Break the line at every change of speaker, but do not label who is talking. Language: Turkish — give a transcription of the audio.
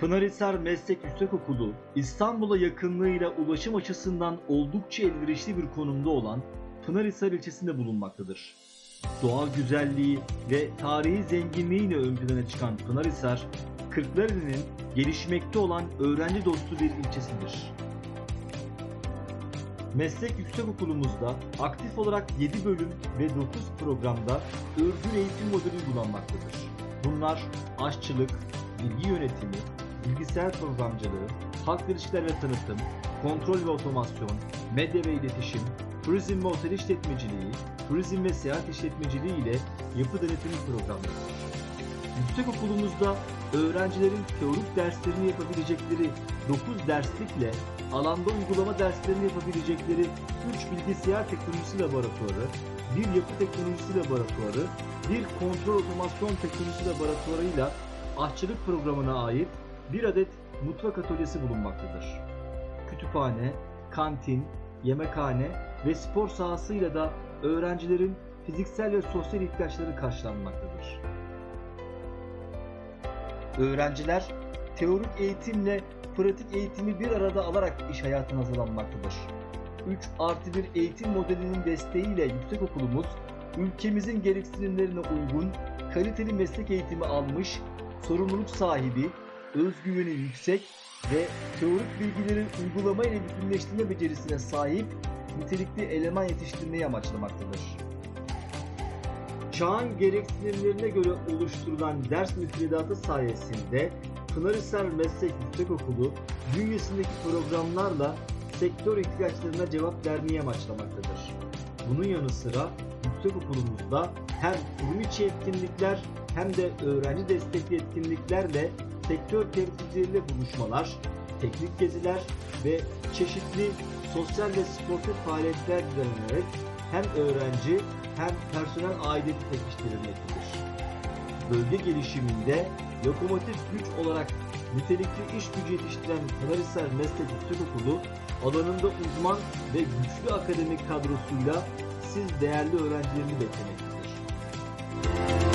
Pınarhisar Meslek Yüksekokulu, İstanbul'a yakınlığıyla ulaşım açısından oldukça elverişli bir konumda olan Pınarhisar ilçesinde bulunmaktadır. Doğal güzelliği ve tarihi zenginliğiyle ön plana çıkan Pınarhisar, Kırklareli'nin gelişmekte olan öğrenci dostu bir ilçesidir. Meslek Yüksekokulumuzda aktif olarak 7 bölüm ve 9 programda örgün eğitim modeli uygulanmaktadır. Bunlar aşçılık, bilgi yönetimi, bilgisayar programcılığı, halk ilişkiler ve tanıtım, kontrol ve otomasyon, medya ve iletişim, turizm ve otel işletmeciliği, turizm ve seyahat işletmeciliği ile yapı denetimi programlarıdır. Yüksekokulumuzda öğrencilerin teorik derslerini yapabilecekleri 9 derslikle alanda uygulama derslerini yapabilecekleri 3 bilgisayar teknolojisi laboratuvarı, bir yapı teknolojisi laboratuvarı, bir kontrol otomasyon teknolojisi laboratuvarıyla aşçılık programına ait bir adet mutfak atölyesi bulunmaktadır. Kütüphane, kantin, yemekhane ve spor sahasıyla da öğrencilerin fiziksel ve sosyal ihtiyaçları karşılanmaktadır. Öğrenciler teorik eğitimle pratik eğitimi bir arada alarak iş hayatına hazırlanmaktadır. 3 artı 1 eğitim modelinin desteğiyle yüksekokulumuz ülkemizin gereksinimlerine uygun kaliteli meslek eğitimi almış, sorumluluk sahibi, özgüveni yüksek ve teorik bilgileri uygulama ile bütünleştirme becerisine sahip nitelikli eleman yetiştirmeyi amaçlamaktadır. Çağın gereksinimlerine göre oluşturulan ders müfredatı sayesinde Pınarhisar Meslek Yüksekokulu bünyesindeki programlarla sektör ihtiyaçlarına cevap vermeyi amaçlamaktadır. Bunun yanı sıra yüksekokulumuzda hem kurum içi etkinlikler hem de öğrenci destekli etkinliklerle sektör temsilcileriyle buluşmalar, teknik geziler ve çeşitli sosyal ve sportif faaliyetler düzenlenerek hem öğrenci hem personel aidiyeti pekiştirilmektedir. Bölge gelişiminde lokomotif güç olarak nitelikli iş gücü yetiştiren Pınarhisar Meslek Yüksek Okulu alanında uzman ve güçlü akademik kadrosuyla siz değerli öğrencilerini beklemektedir.